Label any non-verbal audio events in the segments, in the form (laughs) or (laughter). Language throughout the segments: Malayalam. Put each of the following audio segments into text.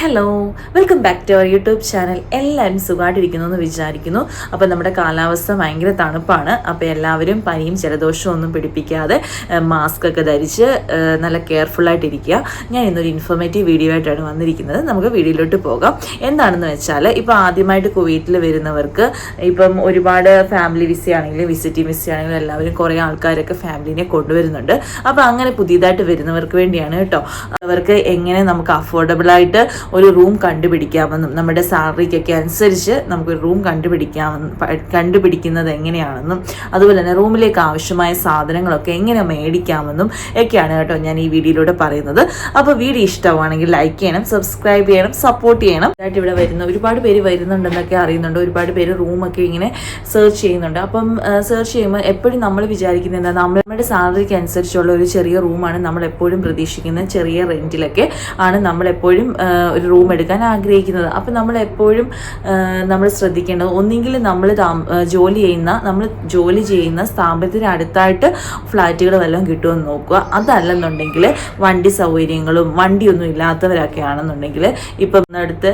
Hello welcome back to our YouTube channel എല്ലാവരും സുഖമായിട്ടിരിക്കുന്നു എന്ന് വിചാരിക്കുന്നു. അപ്പോൾ നമ്മുടെ കാലാവസ്ഥ ഭയങ്കര തണുപ്പാണ്. അപ്പോൾ എല്ലാവരും പനിയും ജലദോഷവും ഒന്നും പിടിപ്പിക്കാതെ മാസ്ക് ഒക്കെ ധരിച്ച് നല്ല കെയർഫുള്ളായിട്ടിരിക്കുക ഞാൻ ഇന്നൊരു ഇൻഫോർമേറ്റീവ് വീഡിയോ ആയിട്ടാണ് വന്നിരിക്കുന്നത്. നമുക്ക് വീഡിയോയിലോട്ട് പോകാം. എന്താണെന്ന് വെച്ചാൽ ഇപ്പോൾ ആദ്യമായിട്ട് കുവൈറ്റിൽ വരുന്നവർക്ക് ഇപ്പം ഒരുപാട് ഫാമിലി വിസ ആണെങ്കിലും വിസിറ്റിംഗ് വിസ ആണെങ്കിലും എല്ലാവരും കുറേ ആൾക്കാരൊക്കെ ഫാമിലിനെ കൊണ്ടുവരുന്നുണ്ട്. അപ്പോൾ അങ്ങനെ പുതിയതായിട്ട് വരുന്നവർക്ക് വേണ്ടിയാണ് കേട്ടോ. അവർക്ക് എങ്ങനെ നമുക്ക് അഫോർഡബിൾ ആയിട്ട് ഒരു റൂം കണ്ടുപിടിക്കാമെന്നും നമ്മുടെ സാലറിക്കൊക്കെ അനുസരിച്ച് നമുക്കൊരു റൂം കണ്ടുപിടിക്കാമെന്ന് കണ്ടുപിടിക്കുന്നത് എങ്ങനെയാണെന്നും അതുപോലെ തന്നെ റൂമിലേക്ക് ആവശ്യമായ സാധനങ്ങളൊക്കെ എങ്ങനെ മേടിക്കാമെന്നും ഒക്കെയാണ് കേട്ടോ ഞാൻ ഈ വീഡിയോയിലൂടെ പറയുന്നത്. അപ്പോൾ വീഡിയോ ഇഷ്ടമാണെങ്കിൽ ലൈക്ക് ചെയ്യണം സബ്സ്ക്രൈബ് ചെയ്യണം സപ്പോർട്ട് ചെയ്യണം. ആയിട്ട് ഇവിടെ വരുന്ന ഒരുപാട് പേര് വരുന്നുണ്ടെന്നൊക്കെ അറിയുന്നുണ്ട്. ഒരുപാട് പേര് റൂമൊക്കെ ഇങ്ങനെ സെർച്ച് ചെയ്യുന്നുണ്ട്. അപ്പം സെർച്ച് ചെയ്യുമ്പോൾ എപ്പോഴും നമ്മൾ വിചാരിക്കുന്നത് എന്താ നമ്മുടെ സാലറിക്ക് അനുസരിച്ചുള്ള ഒരു ചെറിയ റൂമാണ് നമ്മൾ എപ്പോഴും പ്രതീക്ഷിക്കുന്നത്. ചെറിയ റെന്റിലൊക്കെ ആണ് ആ, ഒരു റൂം എടുക്കാൻ ആഗ്രഹിക്കുന്നത്. അപ്പം നമ്മൾ എപ്പോഴും നമ്മൾ ശ്രദ്ധിക്കേണ്ടത് ഒന്നെങ്കിൽ നമ്മൾ ജോലി ചെയ്യുന്ന നമ്മൾ ജോലി ചെയ്യുന്ന സ്ഥാപനത്തിന് അടുത്തായിട്ട് ഫ്ലാറ്റുകൾ വല്ലതും കിട്ടുമെന്ന് നോക്കുക. അതല്ലെന്നുണ്ടെങ്കിൽ വണ്ടി സൗകര്യങ്ങളും വണ്ടിയൊന്നും ഇല്ലാത്തവരൊക്കെ ആണെന്നുണ്ടെങ്കിൽ ഇപ്പം അടുത്ത്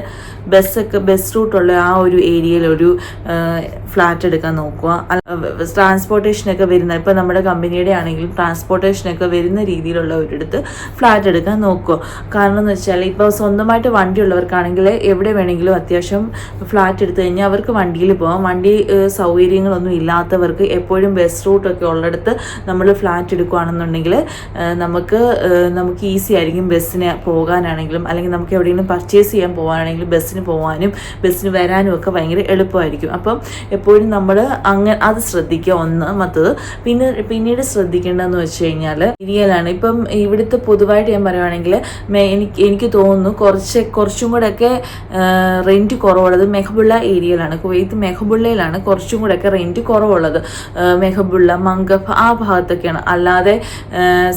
ബസ്സൊക്കെ ബസ് റൂട്ടുള്ള ആ ഒരു ഏരിയയിൽ ഒരു ഫ്ലാറ്റ് എടുക്കാൻ നോക്കുക. ട്രാൻസ്പോർട്ടേഷനൊക്കെ വരുന്ന ഇപ്പം നമ്മുടെ കമ്പനിയുടെ ആണെങ്കിലും ട്രാൻസ്പോർട്ടേഷനൊക്കെ വരുന്ന രീതിയിലുള്ള ഒരിടത്ത് ഫ്ലാറ്റ് എടുക്കാൻ നോക്കുക. കാരണം എന്ന് വെച്ചാൽ ഇപ്പോൾ സ്വന്തമായിട്ട് വണ്ടി ഉള്ളവർക്കാണെങ്കിൽ എവിടെ വേണമെങ്കിലും അത്യാവശ്യം ഫ്ലാറ്റ് എടുത്തു കഴിഞ്ഞാൽ അവർക്ക് വണ്ടിയിൽ പോകാം വണ്ടി സൗകര്യങ്ങളൊന്നും ഇല്ലാത്തവർക്ക് എപ്പോഴും ബസ് റൂട്ടൊക്കെ ഉള്ളിടത്ത് നമ്മൾ ഫ്ലാറ്റ് എടുക്കുകയാണെന്നുണ്ടെങ്കിൽ നമുക്ക് നമുക്ക് ഈസി ആയിരിക്കും ബസ്സിന് പോകാനാണെങ്കിലും അല്ലെങ്കിൽ നമുക്ക് എവിടെയെങ്കിലും പർച്ചേസ് ചെയ്യാൻ പോകാനാണെങ്കിലും ബസ്സിന് പോകാനും ബസ്സിന് വരാനും ഒക്കെ ഭയങ്കര എളുപ്പമായിരിക്കും. അപ്പം എപ്പോഴും നമ്മൾ അങ്ങനെ അത് ശ്രദ്ധിക്കുക ഒന്ന് മറ്റത് പിന്നെ പിന്നീട് ശ്രദ്ധിക്കേണ്ടതെന്ന് വെച്ച് കഴിഞ്ഞാൽ ഏരിയയിലാണ് ഇപ്പം ഇവിടുത്തെ പൊതുവായിട്ട് ഞാൻ പറയുവാണെങ്കിൽ എനിക്ക് എനിക്ക് തോന്നുന്നു കുറച്ച് കുറച്ചും കൂടെ ഒക്കെ റെന്റ് കുറവുള്ളത് മെഹബുള്ള ഏരിയയിലാണ് കുവൈത്ത് മെഹബുള്ളയിലാണ് കുറച്ചും കൂടെ ഒക്കെ റെന്റ് കുറവുള്ളത് മെഹബുള്ള മങ്കഫ് ആ ഭാഗത്തൊക്കെയാണ്. അല്ലാതെ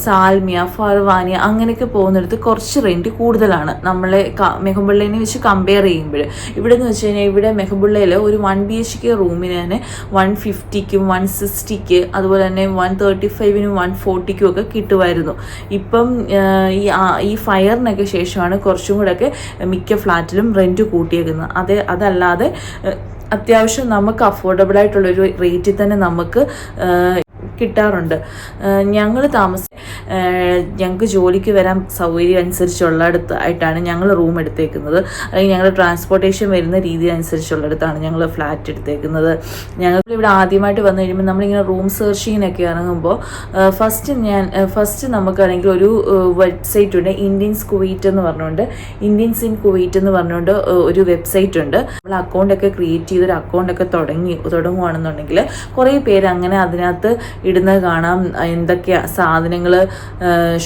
സാൽമിയ ഫർവാനിയ അങ്ങനെയൊക്കെ പോകുന്നിടത്ത് കുറച്ച് റെന്റ് കൂടുതലാണ്. നമ്മളെ മെഹബുള്ളേനെ വെച്ച് കമ്പയർ ചെയ്യുമ്പോൾ ഇവിടെ എന്ന് വെച്ച് കഴിഞ്ഞാൽ ഇവിടെ മെഹബുള്ളയിൽ ഒരു വൺ ബി എച്ച് കെ റൂമിന് തന്നെ വൺ ഫിഫ്റ്റിക്കും വൺ സിക്സ്റ്റിക്ക് അതുപോലെ തന്നെ വൺ തേർട്ടി ഫൈവിനും വൺ ഫോർട്ടിക്കും ഒക്കെ കിട്ടുമായിരുന്നു. ഇപ്പം ഈ ഈ ഫയറിനൊക്കെ ശേഷമാണ് കുറച്ചും കൂടെ ഒക്കെ മിക്ക ഫ്ലാറ്റിലും റെന്റ് കൂട്ടിയേക്കുന്നത് അത് അതല്ലാതെ അത്യാവശ്യം നമുക്ക് അഫോർഡബിൾ ആയിട്ടുള്ളൊരു റേറ്റിൽ തന്നെ നമുക്ക് കിട്ടാറുണ്ട്. ഞങ്ങൾ താമസ ഞങ്ങൾക്ക് ജോലിക്ക് വരാൻ സൗകര്യം അനുസരിച്ചുള്ളടത്ത് ആയിട്ടാണ് ഞങ്ങൾ റൂം എടുത്തേക്കുന്നത്. അല്ലെങ്കിൽ ഞങ്ങളുടെ ട്രാൻസ്പോർട്ടേഷൻ വരുന്ന രീതി അനുസരിച്ചുള്ളടത്താണ് ഞങ്ങൾ ഫ്ലാറ്റ് എടുത്തേക്കുന്നത്. ഞങ്ങൾ ഇവിടെ ആദ്യമായിട്ട് വന്നു കഴിയുമ്പോൾ നമ്മളിങ്ങനെ റൂം സെർച്ചിങ്ങിനൊക്കെ ഇറങ്ങുമ്പോൾ ഫസ്റ്റ് ഞാൻ ഫസ്റ്റ് നമുക്കാണെങ്കിൽ ഒരു വെബ്സൈറ്റ് ഉണ്ട്. ഇന്ത്യൻസ് കുവൈറ്റ് എന്ന് പറഞ്ഞുകൊണ്ട് ഇന്ത്യൻസ് ഇൻ കുവൈറ്റ് എന്ന് പറഞ്ഞുകൊണ്ട് ഒരു വെബ്സൈറ്റ് ഉണ്ട്. നമ്മൾ അക്കൗണ്ടൊക്കെ ക്രിയേറ്റ് ചെയ്തൊരു അക്കൗണ്ടൊക്കെ തുടങ്ങി തുടങ്ങുകയാണെന്നുണ്ടെങ്കിൽ കുറേ പേര് അങ്ങനെ അതിനകത്ത് ഇടുന്നത് കാണാം. എന്തൊക്കെ സാധനങ്ങൾ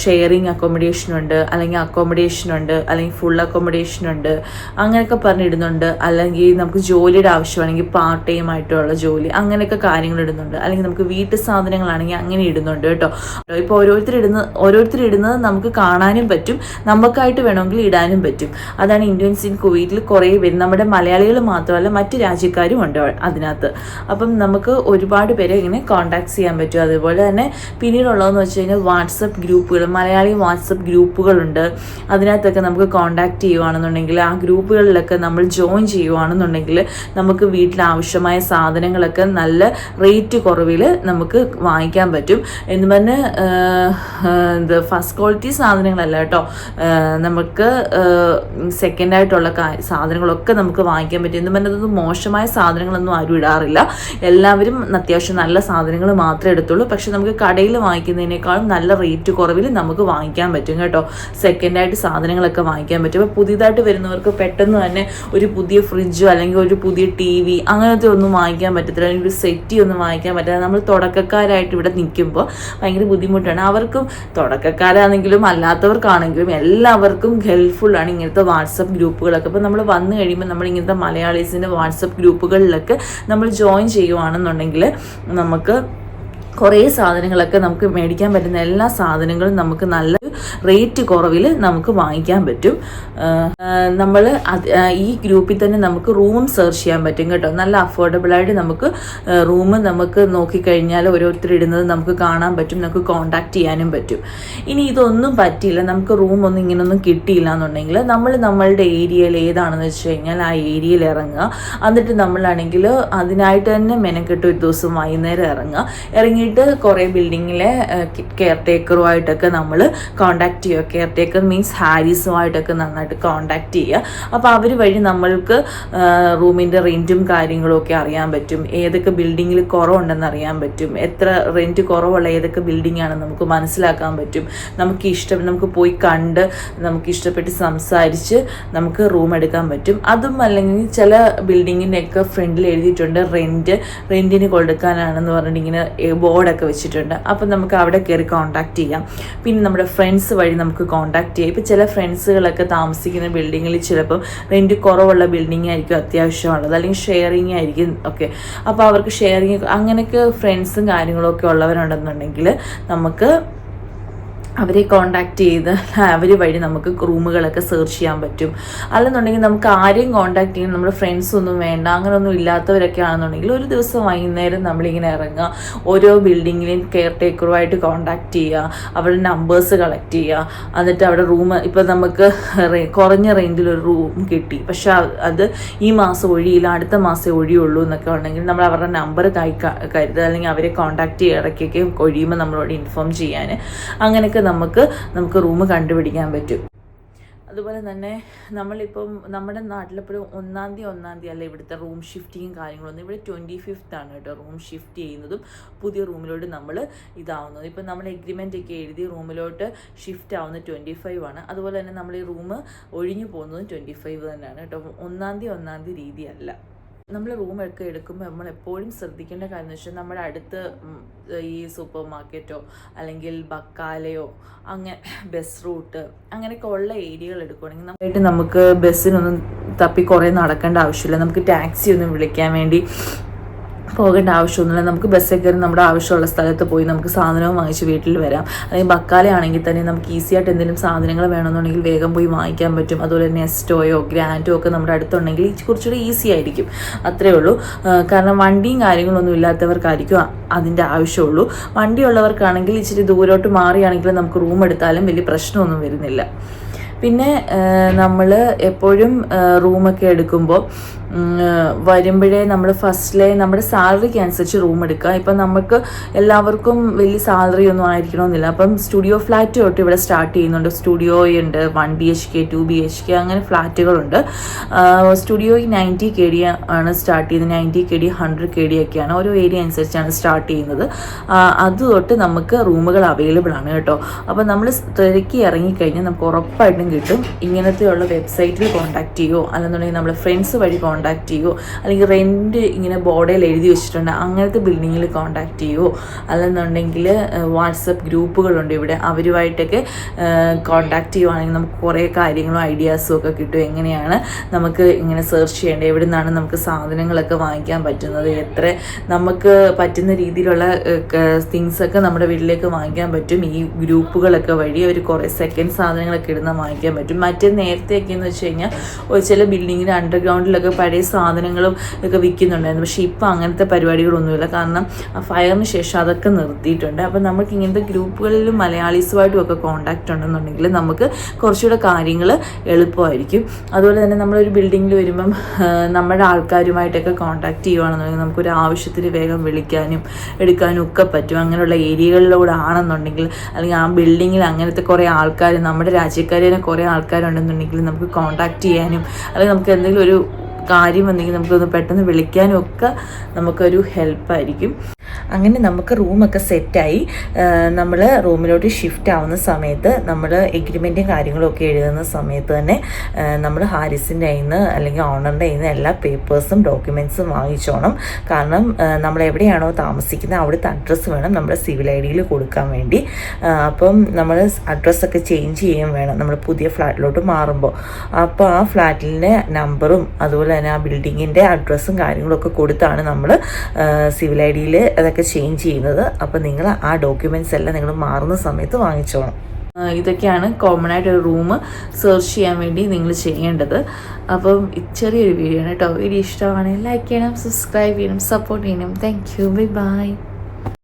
ഷെയറിങ് അക്കോമഡേഷൻ ഉണ്ട് അല്ലെങ്കിൽ അക്കോമഡേഷൻ ഉണ്ട് അല്ലെങ്കിൽ ഫുൾ അക്കോമഡേഷൻ ഉണ്ട് അങ്ങനെയൊക്കെ പറഞ്ഞിടുന്നുണ്ട് അല്ലെങ്കിൽ നമുക്ക് ജോലിയുടെ ആവശ്യമാണെങ്കിൽ പാർട്ട് ടൈം ആയിട്ടുള്ള ജോലി അങ്ങനെയൊക്കെ കാര്യങ്ങൾ ഇടുന്നുണ്ട്. അല്ലെങ്കിൽ നമുക്ക് വീട്ടു സാധനങ്ങളാണെങ്കിൽ അങ്ങനെ ഇടുന്നുണ്ട് കേട്ടോ. ഇപ്പോൾ ഓരോരുത്തർ ഇടുന്ന ഓരോരുത്തർ ഇടുന്നത് നമുക്ക് കാണാനും പറ്റും നമുക്കായിട്ട് വേണമെങ്കിൽ ഇടാനും പറ്റും. അതാണ് ഇന്ത്യൻസ് ഇൻ കുവൈറ്റിൽ കുറേ പേര് നമ്മുടെ മലയാളികൾ മാത്രമല്ല മറ്റ് രാജ്യക്കാരും ഉണ്ട് അതിനകത്ത്. അപ്പം നമുക്ക് ഒരുപാട് പേരെ ഇങ്ങനെ കോൺടാക്ട് ചെയ്യാൻ പറ്റും. അതുപോലെ തന്നെ പിന്നീടുള്ളതെന്ന് വെച്ച് കഴിഞ്ഞാൽ വാട്സപ്പ് ഗ്രൂപ്പുകൾ മലയാളി വാട്സപ്പ് ഗ്രൂപ്പുകളുണ്ട്. അതിനകത്തൊക്കെ നമുക്ക് കോൺടാക്ട് ചെയ്യുവാണെന്നുണ്ടെങ്കിൽ ആ ഗ്രൂപ്പുകളിലൊക്കെ നമ്മൾ ജോയിൻ ചെയ്യുവാണെന്നുണ്ടെങ്കിൽ നമുക്ക് വീട്ടിൽ ആവശ്യമായ സാധനങ്ങളൊക്കെ നല്ല റേറ്റ് കുറവിൽ നമുക്ക് വാങ്ങിക്കാൻ പറ്റും. എന്ന് പറഞ്ഞ് ഇത് ഫസ്റ്റ് ക്വാളിറ്റി സാധനങ്ങളല്ല കേട്ടോ. നമുക്ക് സെക്കൻഡ് ആയിട്ടുള്ള സാധനങ്ങളൊക്കെ നമുക്ക് വാങ്ങിക്കാൻ പറ്റും. എന്ന് പറഞ്ഞത് മോശമായ സാധനങ്ങളൊന്നും ആരും ഇടാറില്ല. എല്ലാവരും അത്യാവശ്യം നല്ല സാധനങ്ങൾ മാത്രമേ എടുത്തുള്ളൂ. പക്ഷെ നമുക്ക് കടയിൽ വാങ്ങിക്കുന്നതിനേക്കാളും നല്ല റേറ്റ് കുറവിൽ നമുക്ക് വാങ്ങിക്കാൻ പറ്റും കേട്ടോ. സെക്കൻഡ് ആയിട്ട് സാധനങ്ങളൊക്കെ വാങ്ങിക്കാൻ പറ്റും. അപ്പോൾ പുതിയതായിട്ട് വരുന്നവർക്ക് പെട്ടെന്ന് തന്നെ ഒരു പുതിയ ഫ്രിഡ്ജോ അല്ലെങ്കിൽ ഒരു പുതിയ ടി വി അങ്ങനത്തെ ഒന്നും വാങ്ങിക്കാൻ പറ്റത്തില്ല. അല്ലെങ്കിൽ ഒരു സെറ്റി ഒന്നും വാങ്ങിക്കാൻ പറ്റില്ല നമ്മൾ തുടക്കക്കാരായിട്ട് ഇവിടെ നിൽക്കുമ്പോൾ ഭയങ്കര ബുദ്ധിമുട്ടാണ്. അവർക്കും തുടക്കക്കാരാണെങ്കിലും അല്ലാത്തവർക്കാണെങ്കിലും എല്ലാവർക്കും ഹെൽപ്ഫുള്ളാണ് ഇങ്ങനത്തെ വാട്സപ്പ് ഗ്രൂപ്പുകളൊക്കെ. അപ്പോൾ നമ്മൾ വന്നു കഴിയുമ്പോൾ നമ്മൾ ഇങ്ങനത്തെ മലയാളീസിന്റെ വാട്സപ്പ് ഗ്രൂപ്പുകളിലൊക്കെ നമ്മൾ ജോയിൻ ചെയ്യുവാണെന്നുണ്ടെങ്കിൽ നമുക്ക് കുറേ സാധനങ്ങളൊക്കെ നമുക്ക് മേടിക്കാൻ പറ്റുന്ന എല്ലാ സാധനങ്ങളും നമുക്ക് നല്ല റേറ്റ് കുറവിൽ നമുക്ക് വാങ്ങിക്കാൻ പറ്റും. നമ്മൾ ഈ ഗ്രൂപ്പിൽ തന്നെ നമുക്ക് റൂം സെർച്ച് ചെയ്യാൻ പറ്റും കേട്ടോ. നല്ല അഫോർഡബിൾ ആയിട്ട് നമുക്ക് റൂം നമുക്ക് നോക്കിക്കഴിഞ്ഞാൽ ഓരോരുത്തർ ഇടുന്നത് നമുക്ക് കാണാൻ പറ്റും നമുക്ക് കോണ്ടാക്ട് ചെയ്യാനും പറ്റും. ഇനി ഇതൊന്നും പറ്റിയില്ല. നമുക്ക് റൂം ഒന്നും ഇങ്ങനൊന്നും കിട്ടിയില്ല എന്നുണ്ടെങ്കിൽ നമ്മൾ നമ്മളുടെ ഏരിയയിൽ ഏതാണെന്ന് വെച്ച് കഴിഞ്ഞാൽ ആ ഏരിയയിൽ ഇറങ്ങുക. എന്നിട്ട് നമ്മളാണെങ്കിൽ അതിനായിട്ട് തന്നെ മെനക്കെട്ട് ഒരു ദിവസം വൈകുന്നേരം ഇറങ്ങുക. ഇറങ്ങിയിട്ട് കുറേ ബിൽഡിങ്ങിലെ കെയർ ടേക്കറുമായിട്ടൊക്കെ നമ്മൾ കോണ്ടാക്ട് ചെയ്യുക കെയർ ടേക്കർ മീൻസ് ഹാരിസുമായിട്ടൊക്കെ നന്നായിട്ട് കോണ്ടാക്ട് ചെയ്യുക. അപ്പോൾ അവർ വഴി നമ്മൾക്ക് റൂമിന്റെ റെന്റും കാര്യങ്ങളും ഒക്കെ അറിയാൻ പറ്റും. ഏതൊക്കെ ബിൽഡിങ്ങിൽ കുറവുണ്ടെന്ന് അറിയാൻ പറ്റും. എത്ര റെന്റ് കുറവുള്ള ഏതൊക്കെ ബിൽഡിംഗ് ആണെന്ന് നമുക്ക് മനസ്സിലാക്കാൻ പറ്റും. നമുക്ക് ഇഷ്ടം നമുക്ക് പോയി കണ്ട് നമുക്ക് ഇഷ്ടപ്പെട്ട് സംസാരിച്ച് നമുക്ക് റൂം എടുക്കാൻ പറ്റും. അതും അല്ലെങ്കിൽ ചില ബിൽഡിങ്ങിന്റെയൊക്കെ ഫ്രണ്ടിൽ എഴുതിയിട്ടുണ്ട് റെന്റ് റെന്റിന് കൊടുക്കാനാണെന്ന് പറഞ്ഞിട്ട് ഇങ്ങനെ ബോർഡൊക്കെ വെച്ചിട്ടുണ്ട്. അപ്പം നമുക്ക് അവിടെ കയറി കോണ്ടാക്ട് ചെയ്യാം. പിന്നെ നമ്മുടെ ഫ്രണ്ട്സ് വഴി നമുക്ക് കോണ്ടാക്ട് ചെയ്യാം. ഇപ്പോൾ ചില ഫ്രണ്ട്സുകളൊക്കെ താമസിക്കുന്ന ബിൽഡിങ്ങിൽ ചിലപ്പം റെന്റ് കുറവുള്ള ബിൽഡിംഗ് ആയിരിക്കും അത്യാവശ്യമുള്ളത്. അല്ലെങ്കിൽ ഷെയറിങ് ആയിരിക്കും ഒക്കെ. അപ്പോൾ അവർക്ക് ഷെയറിങ് അങ്ങനെയൊക്കെ ഫ്രണ്ട്സും കാര്യങ്ങളൊക്കെ ഉള്ളവരുണ്ടെന്നുണ്ടെങ്കിൽ നമുക്ക് അവരെ കോണ്ടാക്ട് ചെയ്ത് (laughs) അവർ വഴി നമുക്ക് റൂമുകളൊക്കെ സെർച്ച് ചെയ്യാൻ പറ്റും. അല്ലെന്നുണ്ടെങ്കിൽ നമുക്ക് ആരെയും കോണ്ടാക്ട് ചെയ്യാൻ നമ്മുടെ ഫ്രണ്ട്സ് ഒന്നും വേണ്ട. അങ്ങനെയൊന്നും ഇല്ലാത്തവരൊക്കെ ആണെന്നുണ്ടെങ്കിൽ ഒരു ദിവസം വൈകുന്നേരം നമ്മളിങ്ങനെ ഇറങ്ങുക. ഓരോ ബിൽഡിങ്ങിലെയും കെയർ ടേക്കറുമായിട്ട് കോണ്ടാക്ട് ചെയ്യുക. അവരുടെ നമ്പേഴ്സ് കളക്ട് ചെയ്യുക. എന്നിട്ട് അവിടെ റൂം ഇപ്പം നമുക്ക് കുറഞ്ഞ റേഞ്ചിൽ ഒരു റൂം കിട്ടി. പക്ഷേ അത് ഈ മാസം ഒഴിയില്ല. അടുത്ത മാസം ഒഴിയുള്ളൂ എന്നൊക്കെ ഉണ്ടെങ്കിൽ നമ്മൾ അവരുടെ നമ്പർ കൈ കരുതുക. അല്ലെങ്കിൽ അവരെ കോണ്ടാക്ട് ഇടയ്ക്കൊക്കെ ഒഴിയുമ്പോൾ നമ്മളോട് ഇൻഫോം ചെയ്യാൻ. അങ്ങനെയൊക്കെ നമുക്ക് നമുക്ക് റൂം കണ്ടുപിടിക്കാൻ പറ്റും. അതുപോലെ തന്നെ നമ്മളിപ്പം നമ്മുടെ നാട്ടിലിപ്പോഴും ഒന്നാം തീയതി ഒന്നാം തീയതി അല്ല ഇവിടുത്തെ റൂം ഷിഫ്റ്റിങ്ങും കാര്യങ്ങളൊന്നും. ഇവിടെ ട്വന്റി ഫിഫ്ത്ത് ആണ് കേട്ടോ റൂം ഷിഫ്റ്റ് ചെയ്യുന്നതും പുതിയ റൂമിലോട്ട് നമ്മൾ ഇതാവുന്നത്. ഇപ്പം നമ്മൾ എഗ്രിമെന്റ് ഒക്കെ എഴുതി റൂമിലോട്ട് ഷിഫ്റ്റ് ആവുന്നത് ട്വന്റി ഫൈവ് ആണ്. അതുപോലെ തന്നെ നമ്മൾ ഈ റൂം ഒഴിഞ്ഞു പോകുന്നതും ട്വന്റി ഫൈവ് തന്നെയാണ് കേട്ടോ. ഒന്നാം തീയതി ഒന്നാം തീയതി രീതിയല്ല. നമ്മൾ റൂമൊക്കെ എടുക്കുമ്പോൾ നമ്മൾ എപ്പോഴും ശ്രദ്ധിക്കേണ്ട കാര്യം എന്ന് വെച്ചാൽ നമ്മുടെ അടുത്ത് ഈ സൂപ്പർ മാർക്കറ്റോ അല്ലെങ്കിൽ ബക്കാലയോ അങ്ങനെ ബസ് റൂട്ട് അങ്ങനെയൊക്കെ ഉള്ള ഏരിയകൾ എടുക്കുകയാണെങ്കിൽ നമ്മളായിട്ട് നമുക്ക് ബസ്സിനൊന്നും തപ്പി കുറേ നടക്കേണ്ട ആവശ്യമില്ല. നമുക്ക് ടാക്സി ഒന്നും വിളിക്കാൻ വേണ്ടി പോകേണ്ട ആവശ്യമൊന്നുമില്ല. നമുക്ക് ബസ്സിൽ കയറി നമ്മുടെ ആവശ്യമുള്ള സ്ഥലത്ത് പോയി നമുക്ക് സാധനവും വാങ്ങിച്ച് വീട്ടിൽ വരാം. അല്ലെങ്കിൽ ബക്കാലയാണെങ്കിൽ തന്നെ നമുക്ക് ഈസി ആയിട്ട് എന്തെങ്കിലും സാധനങ്ങൾ വേണമെന്നുണ്ടെങ്കിൽ വേഗം പോയി വാങ്ങിക്കാൻ പറ്റും. അതുപോലെ നെസ്റ്റോയോ ഗ്രാൻഡോ ഒക്കെ നമ്മുടെ അടുത്തുണ്ടെങ്കിൽ കുറച്ചുകൂടി ഈസി ആയിരിക്കും. അത്രേ ഉള്ളൂ. കാരണം വണ്ടിയും കാര്യങ്ങളൊന്നും ഇല്ലാത്തവർക്കായിരിക്കും അതിന്റെ ആവശ്യമുള്ളൂ. വണ്ടിയുള്ളവർക്കാണെങ്കിൽ ഇച്ചിരി ദൂരോട്ട് മാറിയാണെങ്കിൽ നമുക്ക് റൂം എടുത്താലും വലിയ പ്രശ്നമൊന്നും വരുന്നില്ല. പിന്നെ നമ്മൾ എപ്പോഴും റൂമൊക്കെ എടുക്കുമ്പോൾ വരുമ്പോഴേ നമ്മൾ ഫസ്റ്റിലെ നമ്മുടെ സാലറിക്ക് അനുസരിച്ച് റൂം എടുക്കുക. ഇപ്പം നമുക്ക് എല്ലാവർക്കും വലിയ സാലറി ഒന്നും ആയിരിക്കണമെന്നില്ല അപ്പം സ്റ്റുഡിയോ ഫ്ലാറ്റ് തൊട്ട് ഇവിടെ സ്റ്റാർട്ട് ചെയ്യുന്നുണ്ട്. സ്റ്റുഡിയോ ഉണ്ട് one B H K two B H K അങ്ങനെ ഫ്ലാറ്റുകളുണ്ട്. സ്റ്റുഡിയോ നയന്റി കെ ഡി ആണ് സ്റ്റാർട്ട് ചെയ്യുന്നത്. Ninety K D hundred K D ഒക്കെയാണ് ഓരോ ഏരിയ അനുസരിച്ചാണ് സ്റ്റാർട്ട് ചെയ്യുന്നത്. അത് തൊട്ട് നമുക്ക് റൂമുകൾ അവൈലബിൾ ആണ് കേട്ടോ. അപ്പോൾ നമ്മൾ തിരക്കി ഇറങ്ങിക്കഴിഞ്ഞാൽ നമുക്ക് ഉറപ്പായിട്ടും കിട്ടും. ഇങ്ങനത്തെയുള്ള വെബ്സൈറ്റിൽ കോൺടാക്ട് ചെയ്യുമോ അല്ലെന്നുണ്ടെങ്കിൽ നമ്മുടെ ഫ്രണ്ട്സ് വഴി കോൺടാക്ട് ചെയ്യുമോ അല്ലെങ്കിൽ റെന്റ് ഇങ്ങനെ ബോർഡിൽ എഴുതി വെച്ചിട്ടുണ്ട്. അങ്ങനത്തെ ബിൽഡിങ്ങിൽ കോൺടാക്ട് ചെയ്യുമോ അല്ലെന്നുണ്ടെങ്കിൽ വാട്സപ്പ് ഗ്രൂപ്പുകളുണ്ട് ഇവിടെ. അവരുമായിട്ടൊക്കെ കോൺടാക്ട് ചെയ്യുവാണെങ്കിൽ നമുക്ക് കുറേ കാര്യങ്ങളും ഐഡിയാസും ഒക്കെ കിട്ടും. എങ്ങനെയാണ് നമുക്ക് ഇങ്ങനെ സെർച്ച് ചെയ്യേണ്ടത്? എവിടെ നിന്നാണ് നമുക്ക് സാധനങ്ങളൊക്കെ വാങ്ങിക്കാൻ പറ്റുന്നത്? എത്ര നമുക്ക് പറ്റുന്ന രീതിയിലുള്ള തിങ്സൊക്കെ നമ്മുടെ വീട്ടിലേക്ക് വാങ്ങിക്കാൻ പറ്റും? ഈ ഗ്രൂപ്പുകളൊക്കെ വഴി അവർ കുറേ സെക്കൻഡ് സാധനങ്ങളൊക്കെ ഇടുന്ന വാങ്ങിക്കാൻ പറ്റും. മറ്റേ നേരത്തെയൊക്കെ എന്ന് വെച്ച് കഴിഞ്ഞാൽ ചില ബിൽഡിങ്ങിന് അണ്ടർഗ്രൗണ്ടിലൊക്കെ പഴയ സാധനങ്ങളും ഒക്കെ വിൽക്കുന്നുണ്ടായിരുന്നു. പക്ഷേ ഇപ്പോൾ അങ്ങനത്തെ പരിപാടികളൊന്നുമില്ല. കാരണം ഫയറിന് ശേഷം അതൊക്കെ നിർത്തിയിട്ടുണ്ട്. അപ്പോൾ നമുക്ക് ഇങ്ങനത്തെ ഗ്രൂപ്പുകളിലും മലയാളീസുമായിട്ടും ഒക്കെ കോണ്ടാക്റ്റ് ഉണ്ടെന്നുണ്ടെങ്കിൽ നമുക്ക് കുറച്ചുകൂടെ കാര്യങ്ങൾ എളുപ്പമായിരിക്കും. അതുപോലെ തന്നെ നമ്മളൊരു ബിൽഡിങ്ങിൽ വരുമ്പം നമ്മുടെ ആൾക്കാരുമായിട്ടൊക്കെ കോണ്ടാക്ട് ചെയ്യുകയാണെന്നുണ്ടെങ്കിൽ നമുക്കൊരു ആവശ്യത്തിന് വേഗം വിളിക്കാനും എടുക്കാനും ഒക്കെ പറ്റും. അങ്ങനെയുള്ള ഏരിയകളിലൂടെ ആണെന്നുണ്ടെങ്കിൽ അല്ലെങ്കിൽ ആ ബിൽഡിങ്ങിൽ അങ്ങനത്തെ കുറേ ആൾക്കാർ നമ്മുടെ രാജ്യക്കാരെ കുറേ ആൾക്കാരുണ്ടെന്നുണ്ടെങ്കിൽ നമുക്ക് കോണ്ടാക്ട് ചെയ്യാനും അല്ലെങ്കിൽ നമുക്ക് എന്തെങ്കിലും ഒരു കാര്യം വന്നെങ്കിൽ നമുക്കൊന്ന് പെട്ടെന്ന് വിളിക്കാനും ഒക്കെ നമുക്കൊരു ഹെൽപ്പായിരിക്കും അങ്ങനെ നമുക്ക് റൂമൊക്കെ സെറ്റായി. നമ്മൾ റൂമിലോട്ട് ഷിഫ്റ്റ് ആവുന്ന സമയത്ത് നമ്മൾ എഗ്രിമെന്റും കാര്യങ്ങളൊക്കെ എഴുതുന്ന സമയത്ത് തന്നെ നമ്മൾ ഹാരിസിന്റെ കയ്യിൽ നിന്ന് അല്ലെങ്കിൽ ഓണറിന്റെ കയ്യിൽ നിന്ന് എല്ലാ പേപ്പേഴ്സും ഡോക്യുമെൻസും വാങ്ങിച്ചോണം. കാരണം നമ്മൾ എവിടെയാണോ താമസിക്കുന്നത് അവിടുത്തെ അഡ്രസ്സ് വേണം നമ്മുടെ സിവിൽ ഐ ഡിയിൽ കൊടുക്കാൻ വേണ്ടി. അപ്പം നമ്മൾ അഡ്രസ്സൊക്കെ ചേഞ്ച് ചെയ്യാൻ വേണം നമ്മൾ പുതിയ ഫ്ലാറ്റിലോട്ട് മാറുമ്പോൾ അപ്പോൾ ആ ഫ്ലാറ്റിന്റെ നമ്പറും അതുപോലെ തന്നെ ആ ബിൽഡിങ്ങിന്റെ അഡ്രസ്സും കാര്യങ്ങളൊക്കെ കൊടുത്താണ് നമ്മൾ സിവിൽ ഐ ഡിയിൽ അതൊക്കെ ചേഞ്ച് ചെയ്യുന്നത്. അപ്പോൾ നിങ്ങൾ ആ ഡോക്യുമെന്റ്സ് എല്ലാം നിങ്ങൾ മാറുന്ന സമയത്ത് വാങ്ങിച്ചോണം. ഇതൊക്കെയാണ് കോമൺ ആയിട്ട് ഒരു റൂം സെർച്ച് ചെയ്യാൻ വേണ്ടി നിങ്ങൾ ചെയ്യേണ്ടത്. അപ്പം ചെറിയൊരു വീഡിയോ ആണ് കേട്ടോ. വീഡിയോ ഇഷ്ടമാണെങ്കിൽ ലൈക്ക് ചെയ്യണം സബ്സ്ക്രൈബ് ചെയ്യണം സപ്പോർട്ട് ചെയ്യണം. Thank you bye bye